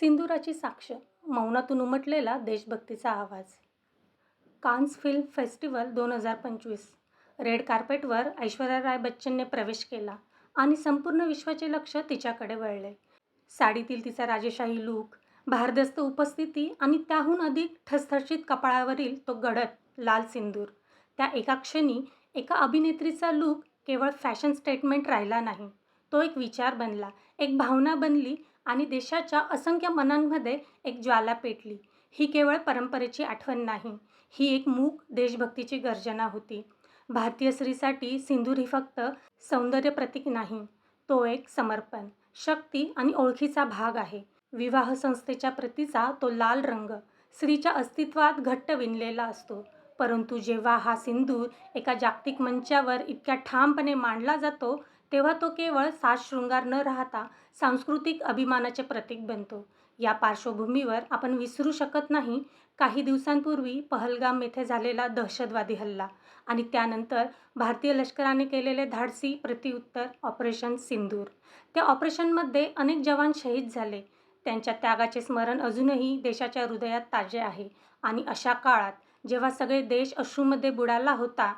सिंदुराची साक्ष मौनातून उमटलेला देशभक्तीचा आवाज. Cannes film festival दोन हजार पंचवीस. रेड कार्पेटवर ऐश्वर्या राय बच्चनने प्रवेश केला आणि संपूर्ण विश्वाचे लक्ष तिच्याकडे वळले. साडीतील तिचा राजेशाही लूक भारदस्त उपस्थिती आणि त्याहून अधिक ठसठशीत कपाळावरील तो गडद लाल सिंदूर त्या एका क्षणी एका अभिनेत्रीचा लूक केवळ फॅशन स्टेटमेंट राहिला नाही. तो एक विचार बनला एक भावना बनली आणि देशाच्या असंख्य मनांमध्ये एक ज्वाला पेटली. ही केवळ परंपरेची आठवण नाही ही एक मूक देशभक्तीची गर्जना होती. भारतीय स्त्रीसाठी सिंदूर ही फक्त सौंदर्य प्रतीक नाही तो एक समर्पण शक्ती आणि ओळखीचा भाग आहे. विवाह संस्थेच्या प्रतीचा तो लाल रंग स्त्रीच्या अस्तित्वात घट्ट विणलेला असतो. परंतु जेव्हा हा सिंदूर एका जागतिक मंचावर इतक्या ठामपणे मांडला जातो तेव्हा तो केवळ साज शृंगार न राहता सांस्कृतिक अभिमानाचे प्रतीक बनतो. या पार्श्वभूमीवर आपण विसरू शकत नाही काही दिवसांपूर्वी पहलगाम येथे झालेला दहशतवादी हल्ला आणि त्यानंतर भारतीय लष्कराने केलेले धाडसी प्रतिउत्तर ऑपरेशन सिंदूर. त्या ऑपरेशनमध्ये अनेक जवान शहीद झाले. त्यांच्या त्यागाचे स्मरण अजूनही देशाच्या हृदयात ताजे आहे आणि अशा काळात जेव्हा सगळे देश अश्रूमध्ये बुडाला होता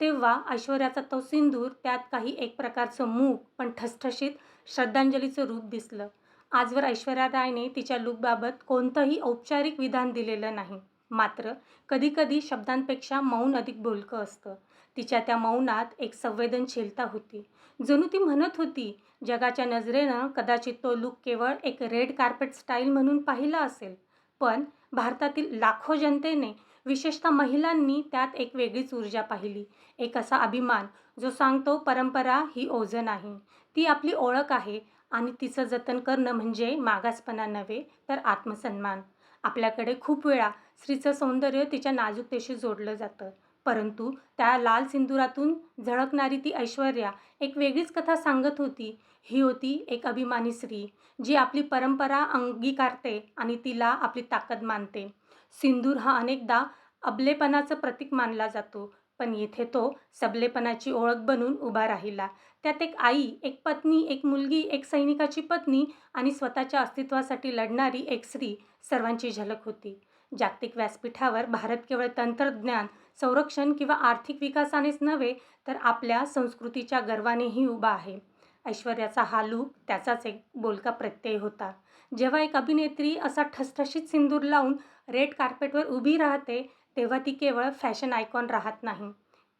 तेव्हा ऐश्वर्याचा तो सिंदूर त्यात काही एक प्रकारचं मूक पण ठसठशीत श्रद्धांजलीचं रूप दिसलं. आजवर ऐश्वर्या रायने तिच्या लूकबाबत कोणतंही औपचारिक विधान दिलेलं नाही. मात्र कधीकधी शब्दांपेक्षा मौन अधिक बोलकं असतं. तिच्या त्या मौनात एक संवेदनशीलता होती. जणू ती म्हणत होती जगाच्या नजरेनं कदाचित तो लूक केवळ एक रेड कार्पेट स्टाईल म्हणून पाहिला असेल. पण भारतातील लाखो जनतेने विशेषतः महिलांनी त्यात एक वेगळीच ऊर्जा पाहिली. एक असा अभिमान जो सांगतो परंपरा ही ओझं नाही. ती आपली ओळख आहे आणि तिचं जतन करणं म्हणजे मागासपणा नव्हे तर आत्मसन्मान. आपल्याकडे खूप वेळा स्त्रीचं सौंदर्य तिच्या नाजूकतेशी जोडलं जातं. परंतु त्या लाल सिंदुरातून झळकणारी ती ऐश्वर्या एक वेगळीच कथा सांगत होती. ही होती एक अभिमानी स्त्री जी आपली परंपरा अंगीकारते आणि तिला आपली ताकद मानते. सिंदूर हा अनेकदा अबलेपणाचं प्रतीक मानला जातो पण येथे तो सबलेपणाची ओळख बनून उभा राहिला. त्यात एक आई एक पत्नी एक मुलगी एक सैनिकाची पत्नी आणि स्वतःच्या अस्तित्वासाठी लढणारी एक स्त्री सर्वांची झलक होती. जागतिक व्यासपीठावर भारत केवळ तंत्रज्ञान संरक्षण किंवा आर्थिक विकासानेच नव्हे तर आपल्या संस्कृतीच्या गर्वानेही उभा आहे. ऐश्वर्याचा हा लूक त्याचाच एक बोलका प्रत्यय होता. जेव्हा एक अभिनेत्री असा ठसठशीत सिंदूर लावून रेड कार्पेटवर उभी राहते तेव्हा ती केवळ फॅशन आयकॉन राहत नाही.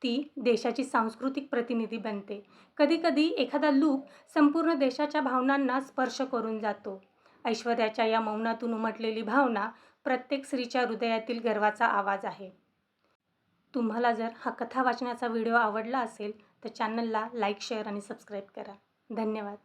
ती देशाची सांस्कृतिक प्रतिनिधी बनते. कधीकधी एखादा लूक संपूर्ण देशाच्या भावनांना स्पर्श करून जातो. ऐश्वर्याच्या या मौनातून उमटलेली भावना प्रत्येक स्त्रीच्या हृदयातील गर्वाचा आवाज आहे. तुम्हाला जर हा कथा वाचण्याचा व्हिडिओ आवडला असेल तर चॅनलला लाईक शेअर आणि सबस्क्राईब करा. धन्यवाद.